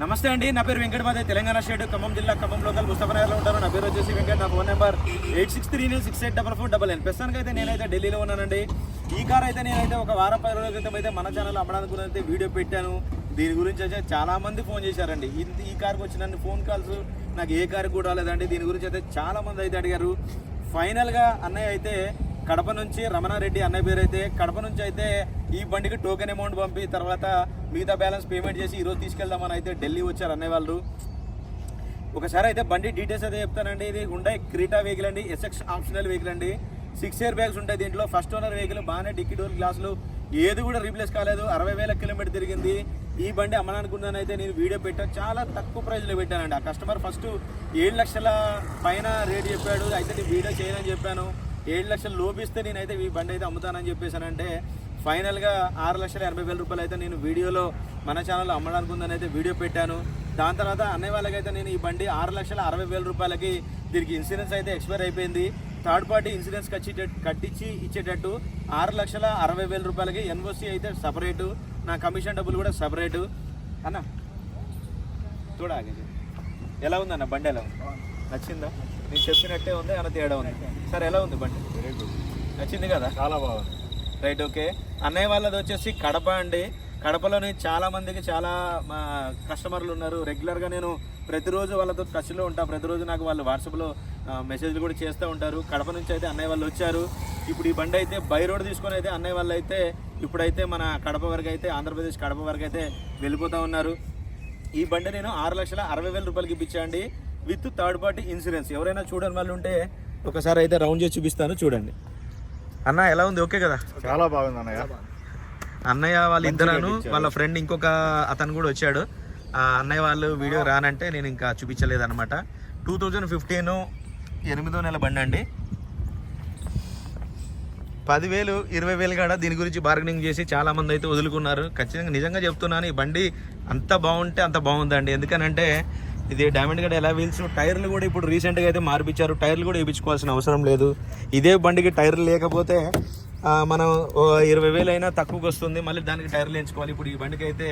నమస్తే అండి నా పేరు వెంకటమాదే తెలంగాణ స్టేట్ ఖమ్మం జిల్లా ఖమ్మం లోకల్ ముస్తఫనగర్లో ఉంటాను. నా పేరు వచ్చేసి వెంకట నా phone number eight six three nine six eight double four double nine ప్రస్తుతానికి అయితే నేనైతే ఢిల్లీలో ఉన్నానండి. ఈ కార్ అయితే నేనైతే ఒక వారం పది రోజుల క్రితం అయితే మన ఛానల్ అమ్మడానికి అయితే వీడియో పెట్టాను. దీని గురించి అయితే చాలా మంది ఫోన్ చేశారండి. ఈ- ఈ కార్కి వచ్చిన ఫోన్ కాల్స్ నాకు ఏ కార్ కూడా రాలేదండి. దీని గురించి అయితే చాలా మంది అయితే అడిగారు. ఫైనల్గా అన్నయ్య అయితే కడప నుంచి రమణారెడ్డి అన్నయ్య పేరు అయితే కడప నుంచి అయితే ఈ బండికి టోకెన్ అమౌంట్ పంపి తర్వాత మిగతా బ్యాలెన్స్ పేమెంట్ చేసి ఈరోజు తీసుకెళ్దామని అయితే ఢిల్లీ వచ్చారు అన్నయ్య వాళ్ళు. ఒకసారి అయితే బండి డీటెయిల్స్ అయితే చెప్తానండి. ఇది ఉండే క్రీటా వెహికల్ అండి ఎస్ఎక్స్ ఆప్షనల్ వెహికల్ అండి. సిక్స్ ఇయర్ బ్యాగ్స్ ఉంటాయి దీంట్లో. ఫస్ట్ ఓనర్ వెహికల్ బాగానే డిక్కీ డోర్ గ్లాసులు ఏది కూడా రీప్లేస్ కాలేదు. అరవై వేల కిలోమీటర్ తిరిగింది. ఈ బండి అమ్మననుకున్నాను అయితే నేను వీడియో పెట్టాను చాలా తక్కువ ప్రైస్లో పెట్టానండి. ఆ కస్టమర్ ఫస్ట్ ఏడు లక్షల పైన రేట్ చెప్పాడు. అయితే నేను వీడియో చేయనని చెప్పాను. ఏడు లక్షలు లోపిస్తే నేనైతే ఈ బండి అయితే అమ్ముతానని చెప్పేసానంటే ఫైనల్గా ఆరు లక్షల ఎనభై వేల రూపాయలు అయితే నేను వీడియోలో మన ఛానల్లో అమ్మడానికి ఉందని అయితే వీడియో పెట్టాను. దాని తర్వాత అన్నయ్య వాళ్ళకైతే నేను ఈ బండి ఆరు లక్షల అరవై వేల రూపాయలకి దీనికి ఇన్సూరెన్స్ అయితే ఎక్స్పైర్ అయిపోయింది. థర్డ్ పార్టీ ఇన్సూరెన్స్ కట్టి కట్టించి ఇచ్చేటట్టు ఆరు లక్షల అరవై వేల రూపాయలకి ఎన్ఓసి అయితే సపరేటు నా కమిషన్ డబ్బులు కూడా సపరేటు. అన్న చూడాలి ఎలా ఉందన్న బండి ఎలా ఉంది? నచ్చిందా? నేను చెప్పినట్టే ఉంది అన్న తేడా ఉంది? సరే ఎలా ఉంది బండి? వెరీ గుడ్ నచ్చింది కదా? చాలా బాగుంది. Right okay. అన్నయ్య వాళ్ళది వచ్చేసి కడప అండి. కడపలోని చాలా మందికి చాలా మా కస్టమర్లు ఉన్నారు. రెగ్యులర్గా నేను ప్రతిరోజు వాళ్ళతో టచ్లో ఉంటా. ప్రతిరోజు నాకు వాళ్ళు వాట్సాప్లో మెసేజ్లు కూడా చేస్తూ ఉంటారు. కడప నుంచి అయితే అన్నయ్య వాళ్ళు వచ్చారు. ఇప్పుడు ఈ బండి అయితే బై రోడ్ తీసుకొని అయితే అన్నయ్య వాళ్ళు అయితే ఇప్పుడైతే మన కడప వరకు అయితే ఆంధ్రప్రదేశ్ కడప వరకు అయితే వెళ్ళిపోతూ ఉన్నారు. ఈ బండి నేను ఆరు లక్షల అరవై వేల రూపాయలకి ఇప్పించండి విత్ థర్డ్ పార్టీ ఇన్సూరెన్స్. ఎవరైనా చూడని వాళ్ళు ఉంటే ఒకసారి అయితే రౌండ్ చేసి చూపిస్తాను చూడండి. అన్న ఎలా ఉంది? ఓకే కదా? చాలా బాగుంది అన్నయ్య. అన్నయ్య వాళ్ళ ఇద్దరు వాళ్ళ ఫ్రెండ్ ఇంకొక అతను కూడా వచ్చాడు. ఆ అన్నయ్య వాళ్ళు వీడియో రానంటే నేను ఇంకా చూపించలేదు అనమాట టూ థౌజండ్ ఫిఫ్టీన్ ఎనిమిదో నెల బండి అండి. పదివేలు ఇరవై వేలు కాడ దీని గురించి బార్గెనింగ్ చేసి చాలా మంది అయితే వదులుకున్నారు. ఖచ్చితంగా నిజంగా చెప్తున్నాను ఈ బండి అంత బాగుంటే అంత బాగుందండి. ఎందుకనంటే ఇది డైమండ్ గడ ఎలా వీల్స్ టైర్లు కూడా ఇప్పుడు రీసెంట్గా అయితే మార్పించారు టైర్లు కూడా వేయించుకోవాల్సిన అవసరం లేదు. ఇదే బండికి టైర్లు లేకపోతే మనం ఓ ఇరవై వేలు అయినా తక్కువకి వస్తుంది. మళ్ళీ దానికి టైర్లు వేయించుకోవాలి. ఇప్పుడు ఈ బండికి అయితే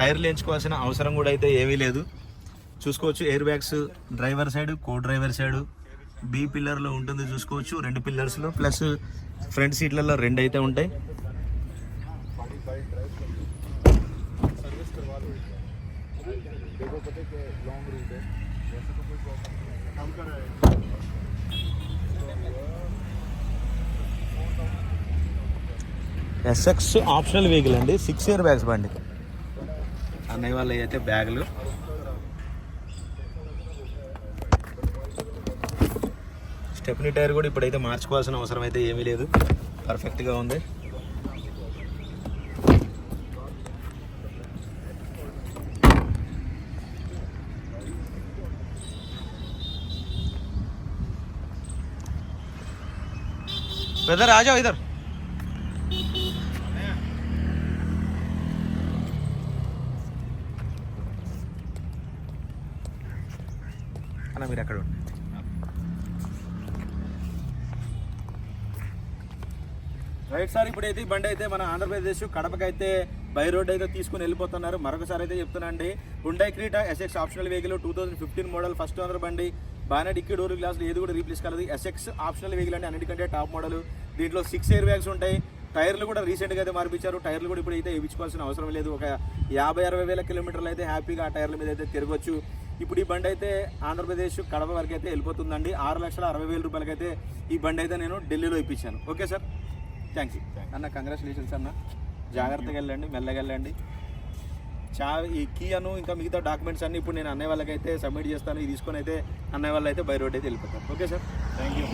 టైర్లు వేయించుకోవాల్సిన అవసరం కూడా అయితే ఏమీ లేదు. చూసుకోవచ్చు air bags driver side co driver side B పిల్లర్లో ఉంటుంది చూసుకోవచ్చు రెండు పిల్లర్స్లో ప్లస్ ఫ్రంట్ సీట్లలో రెండు అయితే ఉంటాయి. ఎస్ఎక్స్ ఆప్షనల్ వెహికల్ అండి. సిక్స్ ఇయర్ బ్యాగ్స్ బండి. అన్నయ్య వాళ్ళ అయితే బ్యాగులు. స్టెప్నీ టైర్ కూడా ఇప్పుడైతే మార్చుకోవాల్సిన అవసరం అయితే ఏమీ లేదు. పర్ఫెక్ట్గా ఉంది. బ్రదర్ आ जाओ इधर అన్న మీరు అక్కడ ఉండండి రైట్ సార్ ఇప్పుడైతే ఈ బండి అయితే మన ఆంధ్రప్రదేశ్ కడపకైతే బై రోడ్ అయితే తీసుకుని వెళ్ళిపోతున్నారు. మరొకసారి అయితే చెప్తున్నాండి Hyundai Creta SX optional vehicle two thousand fifteen model first owner బండి. బాగానే డిక్కీ డోర్ గ్లాసులు ఏది కూడా రీప్లేస్ కాలేదు. ఎస్ఎక్స్ ఆప్షనల్ వెహికల్ అండి అన్నిటికంటే టాప్ మోడల్ దీంట్లో సిక్స్ ఎయిర్ బ్యాగ్స్ ఉంటాయి. టైర్లు కూడా రీసెంట్గా అయితే మార్పించారు. టైర్లు కూడా ఇప్పుడు అయితే వేయించుకోవాల్సిన అవసరం లేదు. ఒక యాభై అరవై వేల కిలోమీటర్లు అయితే హ్యాపీగా ఆ టైర్ల మీద అయితే తిరగొచ్చు. ఇప్పుడు ఈ బండి అయితే ఆంధ్రప్రదేశ్ కడప వరకు అయితే వెళ్ళిపోతుందండి. ఆరు లక్షల అరవై వేల రూపాయలకైతే ఈ బండి అయితే నేను ఢిల్లీలో ఇప్పించాను. Okay sir? థ్యాంక్ యూ అన్న కంగ్రాచులేషన్స్ అన్న. జాగ్రత్తగా వెళ్ళండి మెల్లగా వెళ్ళండి. చా ఈ కీ అను ఇంకా మిగతా డాక్యుమెంట్స్ అన్ని ఇప్పుడు నేను అన్నయ్య వాళ్ళకైతే సబ్మిట్ చేస్తాను. ఇది తీసుకొని అయితే అన్నయ్య వాళ్ళు అయితే బై రోడ్ అయితే వెళ్ళిపోతాను ఓకే సార్? Thank you